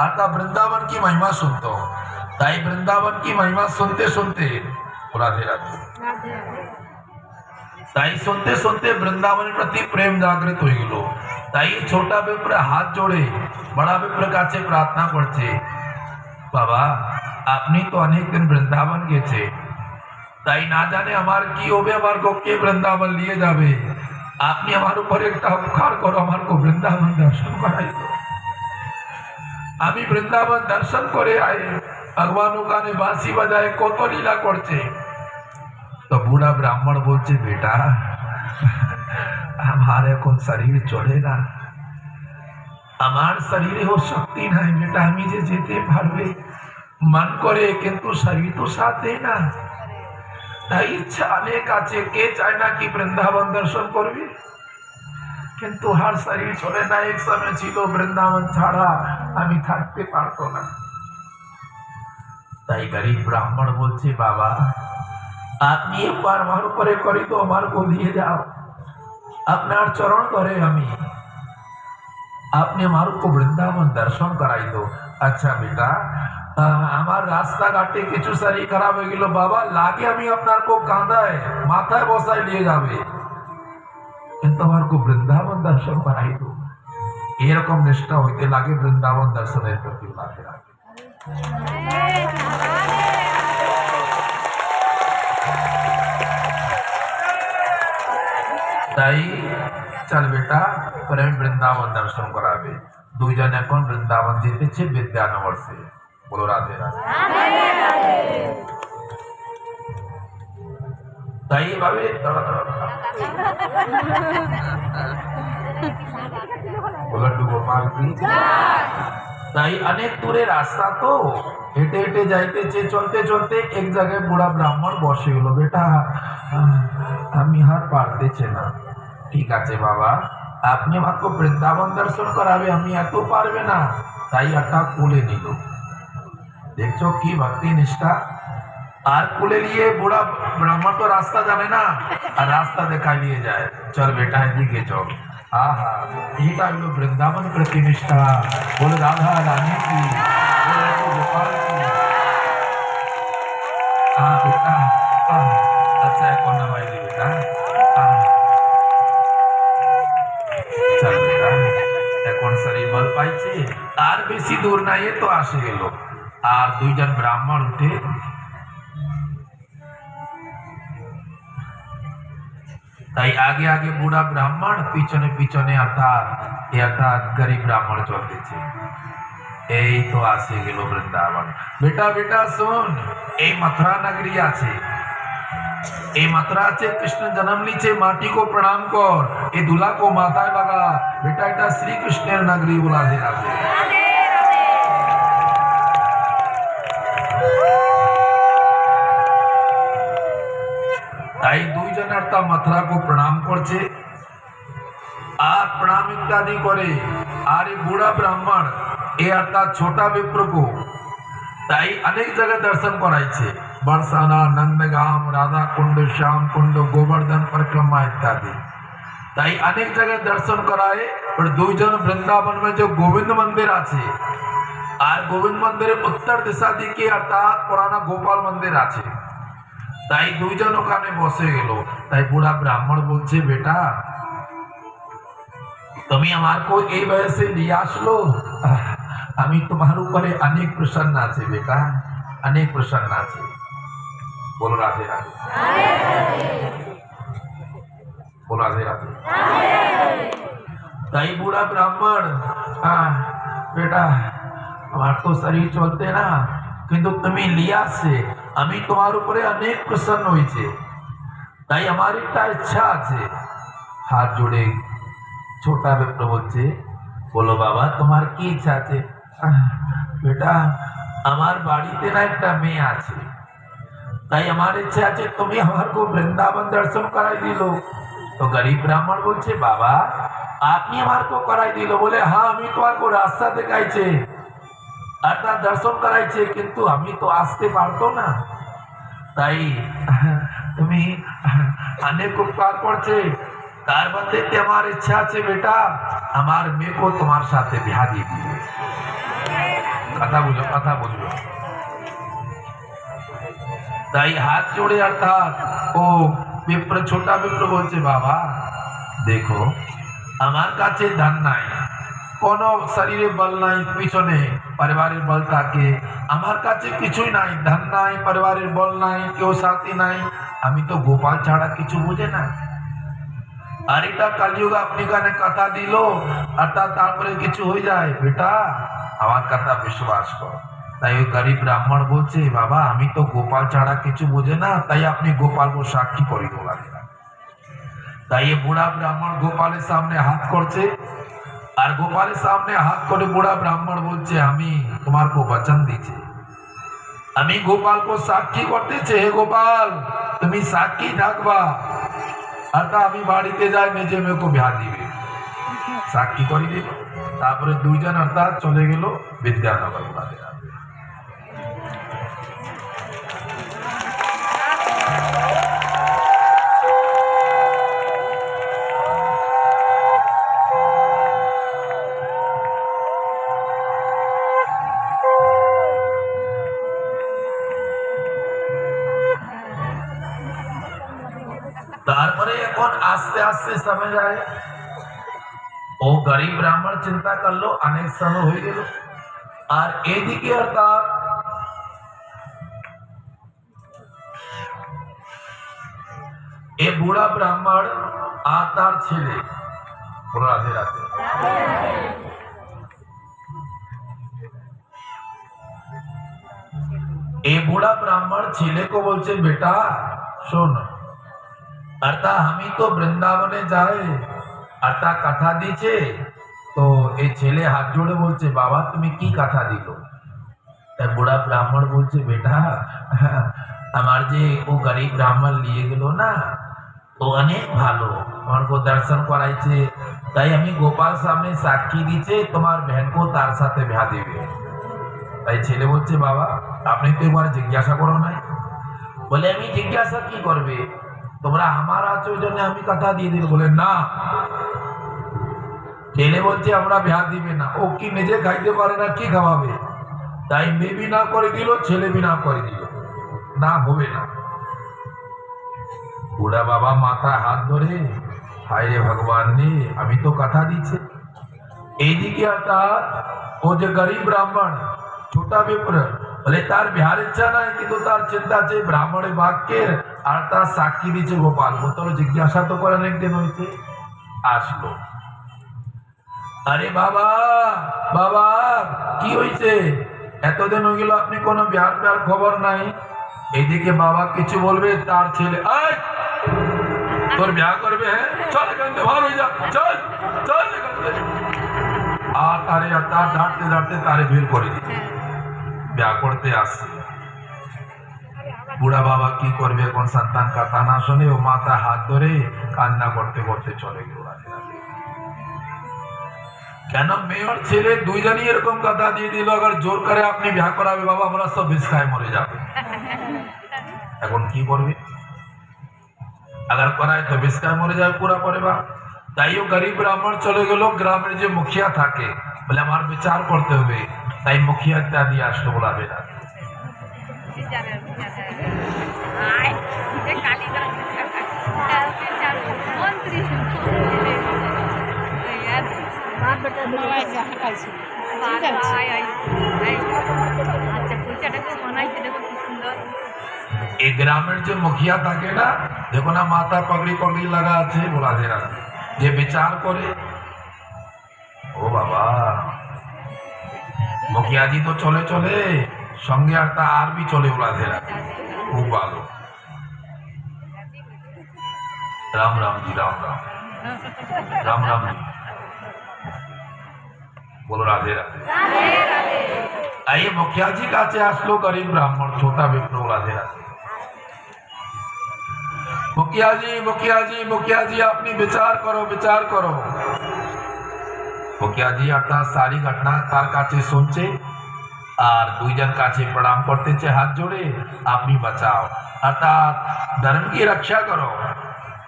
आता वृंदावन की महिमा सुन ताई वृंदावन की महिमा सुनते सुनते राधे राधे. ताई सुनते सुनते वृंदावन प्रति प्रेम जागृत हो गलो. ताई छोटा विप्र हाथ जोड़े, बड़ा विप्र का प्रार्थना करछे. बाबा, आपने तो अनेक दिन वृंदावन गए थे ताई ना जाने हमार की हो होबे हमार को के वृंदावन लिए जावे. आपने हमारे ऊपर एक उपकार करो हमारे को वृंदावन दर्शन कराई दो. আমি বৃন্দাবন দর্শন করে আয়ে ভগবান ওখানে বাঁশি বাজায় কত লীলা করছে। তো বুড়া ব্রাহ্মণ বলছে, বেটা, আমার এখন শরীর চলে না। আমার শরীরে ও শক্তি নাই, বেটা, আমি যে যেতে পারবে, মন করে, কিন্তু শরীর তো সাথ দেয় না। তাই ইচ্ছা অনেক আছে, কে চায় না কি বৃন্দাবন দর্শন করবে? কিন্তু হার শরীর ছোলে না এক সময় ছিল বৃন্দাবন ছাড়া আমি থাকতে পারতো না। তাই গরিব ব্রাহ্মণ বলছে, বাবা, আপনি একবার আমার উপরে করি তো আমার দিয়ে যাও। আপনার চরণ ধরে আমি। আপনি আমার বৃন্দাবন দর্শন করাই দো আচ্ছা বেটা আমার রাস্তাঘাটে কিছু সারি খারাপ হয়ে গেল। বাবা, লাগে আমি আপনার কো কাঁদায়, মাথায় বসায় নিয়ে যাবে। কিন্তু আমার को বৃন্দাবন দর্শন করাই দো এরকম নিষ্ঠা হইতে লাগে বৃন্দাবন দর্শনের প্রতি লাগে তাই চল বেটা তোর আমি বৃন্দাবন দর্শন করাবে। দুইজন এখন বৃন্দাবন যেতেছে বিদ্যানবর্ষে বলো রাধে রাধে। তাই এভাবে তাই অনেক দূরে রাস্তা তো, হেঁটে হেঁটে যাইতেছে চলতে চলতে এক জায়গায় বুড়া ব্রাহ্মণ বসে গেল, বেটা, আমি আর পারতেছে না। ঠিক আছে বাবা, আপনি আমাকে বৃন্দাবন দর্শন করাবে, আমি এত পারবে না। তাই একটা কোলে নিল। দেখছ কি ভক্তি নিষ্ঠা? আর কুলে নিয়ে বুড়া ব্রাহ্মণ তো রাস্তা জানে না, আর রাস্তা দেখা নিয়ে যায়। চল বেটা, এদিকে চল। আহা এটা হলো বৃন্দাবন প্রতিনিষ্ঠা বলে রাধা রানী কি? আচ্ছা এখন নামাই দিবি তা চল বেটা, এখন শরীর বল পাইছে। আর বেশি দূর নাই তো আসে গেল। আর দুইজন ব্রাহ্মণ উঠে তাই আগে আগে বুড়া ব্রাহ্মণ, পিছনে পিছনে অর্থাৎ অর্থাৎ গরিব ব্রাহ্মণ চলতেছে এই তো আসে গেল বৃন্দাবন। বেটা বেটা, শোন, এই মথুরা নগরী আছে। এই মাত্রা আছে, কৃষ্ণ জন্ম নিচে মাটি কো প্রণাম কর, এ দুলা কো মাথায় লাগা। বেটা, এটা শ্রী কৃষ্ণের নগরী বলা দে রাধে তাই দু দুইজনের তা মথুরাকে প্রণাম করছে আর প্রণাম ইত্যাদি করে আর এই বুড়া ব্রাহ্মণ এ অর্থাৎ ছোটা বিপ্রকু তাই অনেক জায়গায় দর্শন করাইছে বরসানা নন্দগাম রাধা কুণ্ড শ্যাম কুণ্ড গোবর্ধন परिक्रमा इत्यादि তাই অনেক জায়গায় দর্শন করায় और দুইজন বৃন্দাবন में जो गोविंद मंदिर আছে আর গোবিন্দ মন্দিরের উত্তর দিশা দিকে অর্থাৎ পুরানা গোপাল মন্দির আছে তাই দুইজন ওখানে বসে গেল। তাই বুড়া ব্রাহ্মণ বলছে, বেটা, তুমি আমার को এই বয়সে নিয়ে আসলো? আমি তোমার উপরে অনেক প্রসন্ন আছি, বেটা, অনেক প্রসন্ন আছি। বলো, রাধে রাধে। বলো, রাধে রাধে। তাই বুড়া ব্রাহ্মণ বেটা, আমার তো শরীর চলতে না কিন্তু তুমি লিয়াছে আমি তোমার উপরে অনেক প্রসন্ন হয়েছে। তাই আমার একটা ইচ্ছা আছে। হাত জুড়ে ছোটা বিপ্র বলছে, বলো বাবা, তোমার কি ইচ্ছা আছে? বেটা, আমার বাড়িতে না একটা মেয়ে আছে। তাই আমার ইচ্ছা আছে তুমি আমার আমাকে বৃন্দাবন দর্শন করাই দিল। তো গরিব ব্রাহ্মণ বলছে, বাবা, আপনি আমার করাই দিল বলে হ্যাঁ আমি তোমার রাস্তা দেখাইছে। আপনার দর্শন করাইছে, কিন্তু আমি তো আসতে পারতো না। তাই তুমি অনেক উপকার করছে তার বদলে আমার ইচ্ছা আছে বেটা? আমার মেয়ে को তোমার সাথে বিয়া দিয়ে দিবে। কথা বুঝো কথা বুঝো তাই হাত জোড়ে অর্থাৎ ও, বিপ্র, ছোটা বিপ্র বলছে, বাবা, দেখো, আমার কাছে ধান নাই। কোনো শরীরে বল নাই, পিছনে পরিবারের বল থাকে। আমার কাছে কিছুই নাই, ধান নাই, পরিবারের বল নাই, কেউ সাথী নাই। আমি তো গোপাল ছাড়া কিছু বুঝে না। আর এটা কালিযুগ আপনি কানে কথা দিল, আর তারপরে কিছু হয়ে যায়। বেটা, আমার কথা বিশ্বাস কর। তাই ওই গরিব ব্রাহ্মণ বলছে, বাবা, আমি তো গোপাল ছাড়া কিছু বুঝে না, তাই আপনি গোপালকে সাক্ষী করে দেওয়া তাই এ বুড়া ব্রাহ্মণ গোপালের সামনে হাত করছে। আর গোপালের সামনে হাত করে বুড়া ব্রাহ্মণ বলছে, আমি তোমার কো বচন দিচ্ছি আমি গোপালকে সাক্ষী করতেছে হে গোপাল, তুমি সাক্ষী থাকবা। আর তা আমি বাড়িতে যাই মেজে মেয়েকে বিয়া দিবে। সাক্ষী করে দিব তারপরে দুইজন অর্থাৎ চলে গেল বিদ্যানগর গুলাতে আস্তে আস্তে সময় যায় ও গরিব ব্রাহ্মণ চিন্তা করল অনেক সময় হয়ে গেল আর এদিকে অর্থাৎ এ বুড়া ব্রাহ্মণ আর তার ছেলে রাধে রাধে এ বুড়া ব্রাহ্মণ ছেলে को বলছে বেটা শোন অর্থাৎ আমি তো বৃন্দাবনে যাই অর্থাৎ কথা দিয়েছে তো এই ছেলে হাত জোড়ে বলছে বাবা তুমি কি কথা দিল তাই বুড়া ব্রাহ্মণ বলছে বেটা আমার যে ও গরিব ব্রাহ্মণ নিয়ে গেল না তো অনেক ভালো আমাকে দর্শন করাইছে তাই আমি গোপাল সামনে সাক্ষী দিচ্ছে তোমার ভ্যানকেও তার সাথে ভ্যা দেবে তাই ছেলে বলছে বাবা আপনি তো এবার জিজ্ঞাসা করো নাই বলে আমি জিজ্ঞাসা কি করবে তোমরা আমার আছো জন্য আমি কথা দিয়ে দিল বলে না। ছেলে বলছে, আমরা ভ্যা দিবে না। ও কি নিজে খাইতে পারে না, কি খাওয়াবে? তাই মেয়ে বি না করে দিল, ছেলে বি না করে দিল। না, হবে না। বুড়া বাবা মাথা হাত ধরে হায় রে ভগবান রে, আমি তো কথা দিচ্ছে। এইদিকে অর্থাৎ ও যে গরিব ব্রাহ্মণ, ছোটা বিপ্র, বলে তার বিহার ইচ্ছা নাই, কিন্তু তার চিন্তা আছে, ব্রাহ্মণের বাক্যের আর তার সাক্ষী দিচ্ছে গোপাল তোর জিজ্ঞাসা তো করে অনেকদিন হয়েছে। আসলো। আরে বাবা বাবা, কি হয়েছে? এতদিন হয়ে গেল, আপনি কোনো বিহার বিহার খবর নাই। এইদিকে বাবা কিছু বলবে, তার ছেলে তোর বিয়া করবে হ্যাঁ? চল ভালো যা, চল চল। আর তারে তার ডাঁটতে ডাঁটতে তারে বের করে দিচ্ছে বিয়া করতে আসছে। বুড়া বাবা কি করবে এখন সন্তান কথা না শুনে ও মাথা হাত ধরে কান্না করতে করতে চলে গেল। কেন মেয়র ছেলে দুইজনই এরকম কথা দিয়ে দিল, আবার জোর করে আপনি বিয়া করাবে, বাবা আমরা সব বিষ খায়, মরে যাবে। এখন কি করবে? আগার করায় তো বিষ খায়, মরে যাবে, পুরা পরিবার ও গরিব ব্রাহ্মণ চলে গেল, গ্রামের যে মুখিয়া থাকে, বলে আমার বিচার করতে হবে। তাই মুখিয়া ইত্যাদি আসলো বলা বেড়া এই গ্রামের যে মুখিয়া থাকে না দেখো না মাথা পাগড়ি পাগড়ি লাগা আছে বলা যায় যে বিচার করে ও বাবা। মুখিয়াজি তো চলে চলে সঙ্গে একটা আরবি চলে বলা যায় খুব ভালো। রাম রাম জি রাম রাম রাম রাম জি বলো রাধে রাধে आइए मुखिया जी काचे আসলো गरीब ब्राह्मण छोटा विप्र राधे राधे मुखिया जी मुखिया जी मुखिया जी अपनी विचार करो विचार करो মুখিয়া জি আপনার সারি ঘটনা তার কাছে শুনছে আর দুইজন কাছে প্রণাম করতেছে হাত জোড়ে আপনি বাঁচাও অর্থাৎ धर्म की रक्षा करो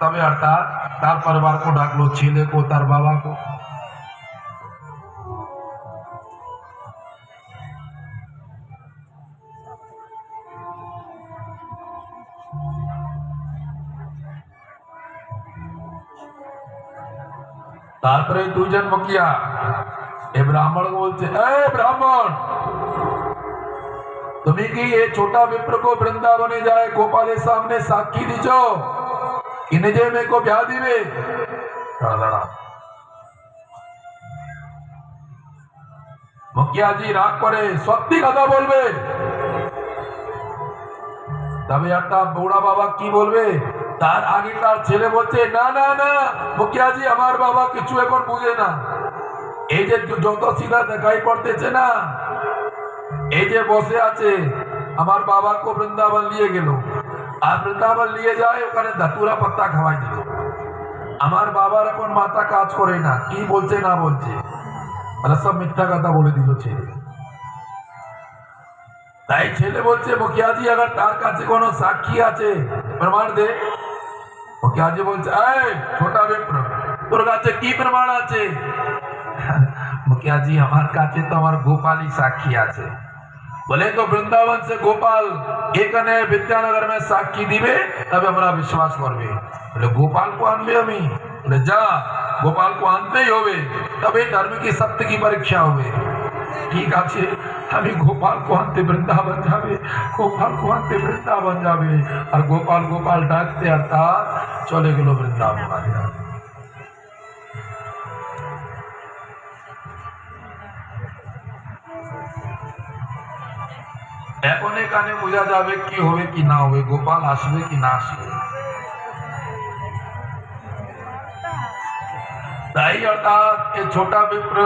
তবে অর্থাৎ তার পরিবারকে ডাকলো ছেলেকে তার বাবাকে তারপরে দুজন মুখিয়া এ ব্রাহ্মণ বলছে এ ব্রাহ্মণ তুমি কি এই ছোটা বিপ্র কো বৃন্দাবনে যায় গোপালের সামনে সাক্ষী দিছো কিনে যে মেয়েকে বিয়া দিবে দাঁড়া মুখিয়াজি রাগ করে সত্যি কথা বলবে তবে একটা বুড়া বাবা কি বলবে তার আগে তার ছেলে বলছে না না না মুখিয়াজি আমার বাবা কিছু এখন বুঝে না এই যে যত সিধা দেখাই পড়তেছে না এই যে বসে আছে আমার বাবাকে বৃন্দাবন নিয়ে গেল আর বৃন্দাবন নিয়ে যায়, ওখানে দাতুরা পাত্তা খাওয়াই দিল। আমার বাবার এখন মাথা কাজ করে না, কি বলছে না বলছে। মানে সব মিথ্যা কথা বলে দিল ছেলে তাই ছেলে বলছে, মুখিয়াজি, আবার তার কাছে কোনো সাক্ষী আছে? প্রমাণ দে। মুখিয়াজি বলছে, এই, ছোটা বিপ্র, তোর কাছে কি প্রমাণ আছে? মুখিয়াজি, আমার কাছে তো আমার গোপালই সাক্ষী আছে। বলে তো বৃন্দাবন সে গোপাল এখানে বিদ্যানগর में সাক্ষী দিবে তবে আমরা বিশ্বাস করবে বলে গোপাল को আনবে আমি বলে যা গোপাল को আনতেই হবে তবে ধর্ম কি সত্য কি পরীক্ষা হবে ঠিক আছে আমি গোপাল को আনতে বৃন্দাবন যাবে গোপাল को আনতে বৃন্দাবন যাবে আর গোপাল গোপাল ডাকতে আর তার চলে গেল বৃন্দাবন এখনে কানে বোঝা যাবে কি হবে কি না হবে গোপাল আসবে কি না আসবে তাই অর্থাৎ এ ছোটা বিপ্র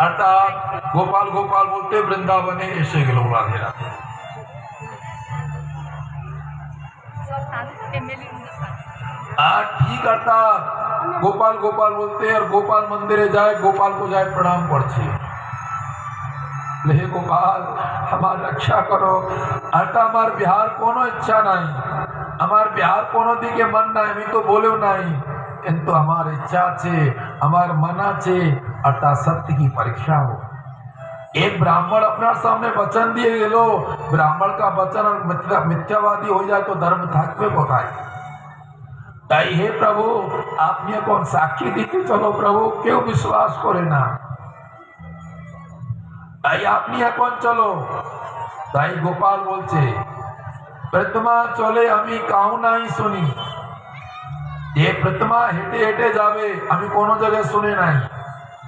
অর্থাৎ গোপাল গোপাল বলতে বৃন্দাবনে এসে গেল রাধে রাধে আর ঠিক অর্থাৎ গোপাল গোপাল বলতে আর গোপাল মন্দিরে যায় গোপাল কো যায় প্রণাম করছে হে গোপাল আমার রক্ষা করো আরটা আমার বিহার কোনো ইচ্ছা নাই আমার বিহার কোনো দিকে মন নাই আমি তো বলেও নাই কিন্তু আমার ইচ্ছা আছে আমার মন আছে আর তা সত্য की परीक्षा हो एक ब्राह्मण अपना सामने वचन दिए गेलो ब्राह्मण का वचन और मिथ्या मिथ्यावादी हो जाए तो धर्म থাকবে কোথায় তাই হে প্রভু আপনি এখন সাক্ষী দিতে চলো প্রভু কেউ বিশ্বাস করে না তাই আপনি এখন চলো। তাই গোপাল বলছে, প্রতিমা, চলে, আমি কাউ নাই শুনি। যে প্রতিমা হেঁটে হেঁটে যাবে, আমি কোনো জায়গায় শুনে নাই।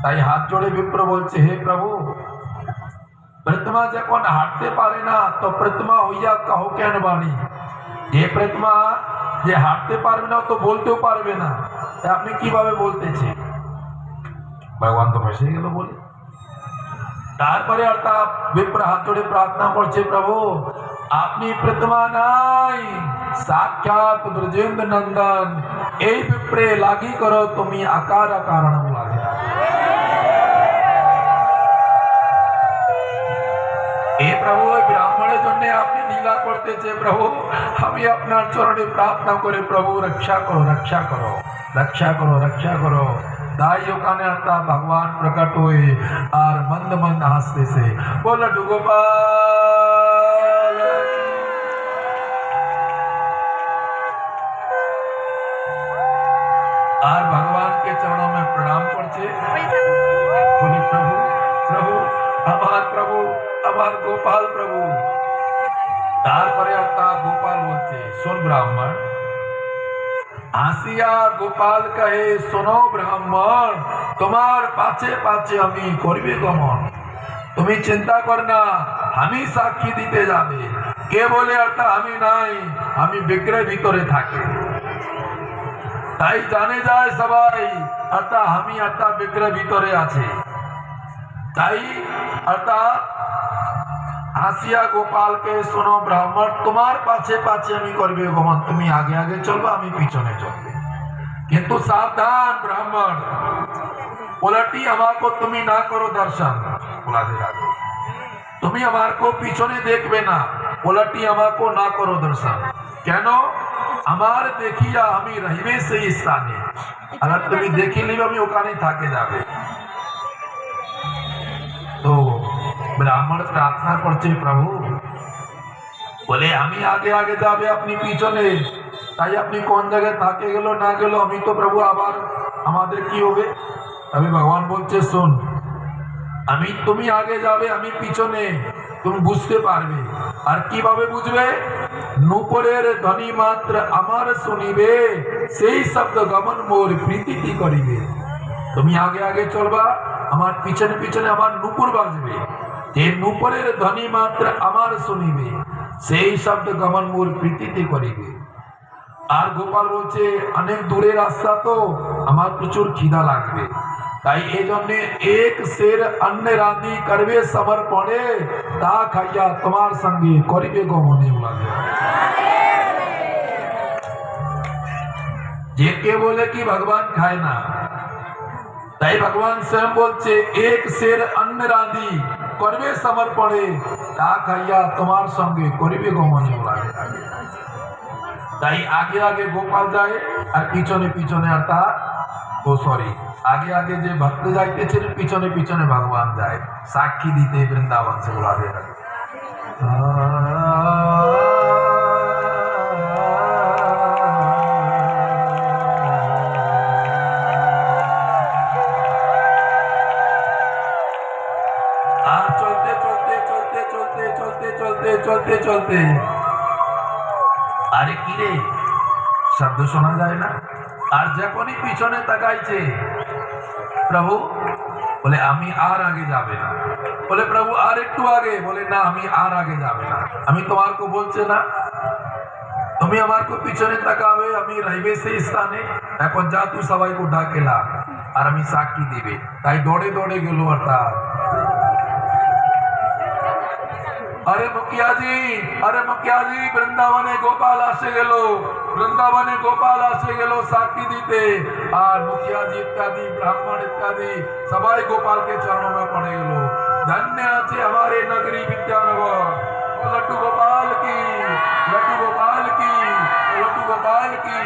তাই হাত জোড়ে বিপ্র বলছে, হে প্রভু, প্রতিমা যখন হাঁটতে পারে না, তো প্রতিমা হইয়া কাহো কেন বাণী? যে প্রতিমা যে হাঁটতে পারবে না, তো বলতেও পারবে না। আপনি কীভাবে বলতেছে ভগবান তো ফেসে গেল বলে। তারপরে অর্থাৎ বিপ্র হাত জোড়ে প্রার্থনা করছে, প্রভু, আপনি প্রতিমা নাই। সাক্ষাৎ ব্রজেন্দ্র নন্দন, এই বিপ্রে লাগি করো, তুমি আকার কারণ লাগে। এই প্রভু ব্রাহ্মণের জন্য আপনি লীলা করতেছে, প্রভু, আমি আপনার চরণে প্রার্থনা করে, প্রভু, রক্ষা করো রক্ষা করো রক্ষা করো রক্ষা করো। दाइयों का भगवान प्रकट हुए और मंद मंद हास्ते से। बोल डुगोपाल और भगवान के चरणों में प्रणाम पड़े तो। बोले प्रभु प्रभु अमार प्रभु अमार गोपाल प्रभु। तार पर गोपाल बोलते सुन ब्राह्मण আসিয়া গোপাল কহে, শোনো ব্রাহ্মণ, তোমার পাছে পাছে আমি করবে গমন। তুমি চিন্তা কর না, আমি সাক্ষী দিতে যাবে। কে বলে অর্থাৎ আমি নাই, আমি বিগ্রহ ভিতরে থাকি। তাই জানে যায় সবাই অর্থাৎ আমি অর্থাৎ বিগ্রহ ভিতরে আছে। তাই অর্থাৎ হাসিয়া গোপালকে, শোনো ব্রাহ্মণ, তোমার পাছে পাছে আমি করবে গমন তুমি আগে আগে চলবে, আমি পিছনে চলবে। কিন্তু সাবধান, ব্রাহ্মণ। উলটি আমাকে তুমি না করো দর্শন। রাধে রাধে তুমি আমাকে পিছনে দেখবে না। উলটি আমাকে না করো দর্শন। কেন? আমার দেখিয়া আমি রহিবে সেই স্থানে। আবার তুমি দেখিলে আমি ওখানে থাকে যাবে। তো ব্রাহ্মণ প্রার্থনা করছে প্রভু। বলে, আমি আগে আগে যাবে আপনি পিছনে। তাই আপনি কোন জায়গায় থাকে গেল, না গেল, আমি তো প্রভু আবার আমাদের কি হবে? আমি ভগবান বলছে, শোন, আমি, তুমি আগে যাবে, আমি পিছনে। তুমি বুঝতে পারবে। আর কীভাবে বুঝবে? নুপুরের ধ্বনি মাত্র আমার শুনিবে, সেই শব্দ গমন মোর প্রীতি করিবে। তুমি আগে আগে চলবা, আমার পিছনে পিছনে আমার নুপুর বাজবে। যে নুপুরের ধ্বনি মাত্র আমার শুনিবে, সেই শব্দ গমন মোর প্রীতি করিবে। আর গোপাল বলছে, অনেক দূরের রাস্তা তো, আমার প্রচুর খিদা লাগবে। তাই এই জন্য এক শের অন্ন রাঁধি করবে, সবার পড়ে তা খাইয়া তোমার সঙ্গে করিবে গমনে যে কে বলে কি ভগবান খায় না। তাই ভগবান স্বয়ং বলছে, এক শের অন্ন রাঁধি করবে সমর্পণে তা খাইয়া তোমার সঙ্গে করিবে গমনে তাই আগে আগে গোপাল যায় আর পিছনে পিছনে আর তা ও সরি আগে আগে যে ভক্ত যাইতেছেন পিছনে পিছনে ভগবান যায়। সাক্ষী দিতে বৃন্দাবন সে বলা যায় চলতে আরে কি রে? শব্দ শোনা যায় না। আর যখনই পিছনে তাকাইছে, প্রভু বলে, আমি আর আগে যাবে না। বলে, প্রভু, আর একটু আগে। বলে, না, আমি আর আগে যাবে না। আমি তোমার কো বলছে না, তুমি আমার কো পিছনে তাকাবে, আমি রইবে সেই স্থানে। এখন যা তুই সবাইকে ডাকেলা, আর আমি সাক্ষী দিবে। তাই দৌড়ে দৌড়ে গেল অর্থাৎ আরে মুখিয়াজি আরে মুখিয়াজি বৃন্দাবনে গোপাল আসে গেল বৃন্দাবনে গোপাল আসে গেল সাক্ষী দিতে আর মুখিয়াজি ইত্যাদি ব্রাহ্মণ ইত্যাদি সবাই গোপালকে চরণ में পড়ে গেল ধন্য আছে हमारे नगरी विद्यानगर लड्डू गोपाल की लड्डू गोपाल की लड्डू गोपाल की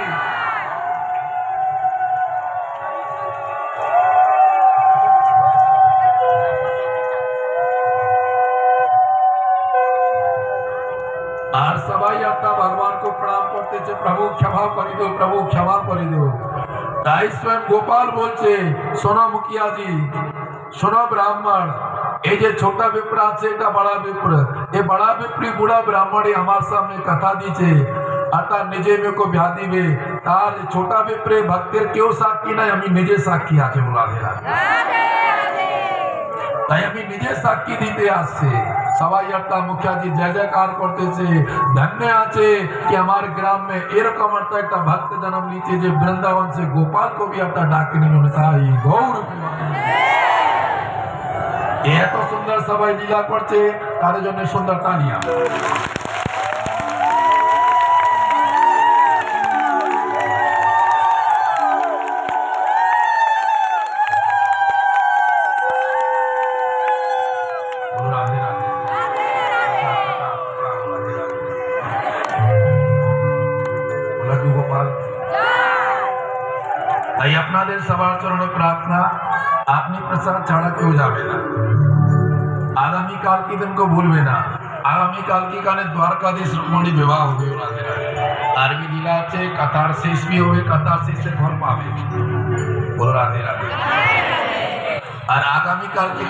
আর সবাই একটা ভগবানকে প্রণাম করতেছে প্রভু ক্ষমা করে দিও, প্রভু ক্ষমা করে দিও। তাই স্বয়ং গোপাল বলছে সোনা মুখিয়াজি সোনা ব্রাহ্মণ, এই যে ছোটা বিপ্র আছে, এটা বড়া বিপ্র। এ বড়া বিপ্রি বুড়া ব্রাহ্মণ আমার সামনে কথা দিছে আর তার নিজে মেয়েকে ব্যাহ দিবে। তার ছোটা বিপ্রে ভক্তের কেউ সাক্ষী নাই, আমি নিজে সাক্ষী আছে বলা তাই আমি নিজে সাক্ষী দিতে আসছি। সবাই একটা মুখিয়াজি জয় জয়কার করতেছে। ধন্য আছে কি আমার গ্রামে এরকম একটা একটা ভক্ত জনম নিচে যে বৃন্দাবন সে গোপাল কবি একটা ডাক মনে তাই গৌর এত সুন্দর সবাই লীলা করছে, তাদের জন্য সুন্দর তালিয়া। কেউ যাবে না আগামীকালকে তুমি ভুলবে না। আগামীকালকে কানে দ্বারকাধীশ রুক্মণী বিবাহ হবে ওনাদের আরবি লীলা আছে, কাতার শেষ বি হবে, কাতার শেষে ঘর পাবে। বলো রাধে রাধে। আর আগামীকালকে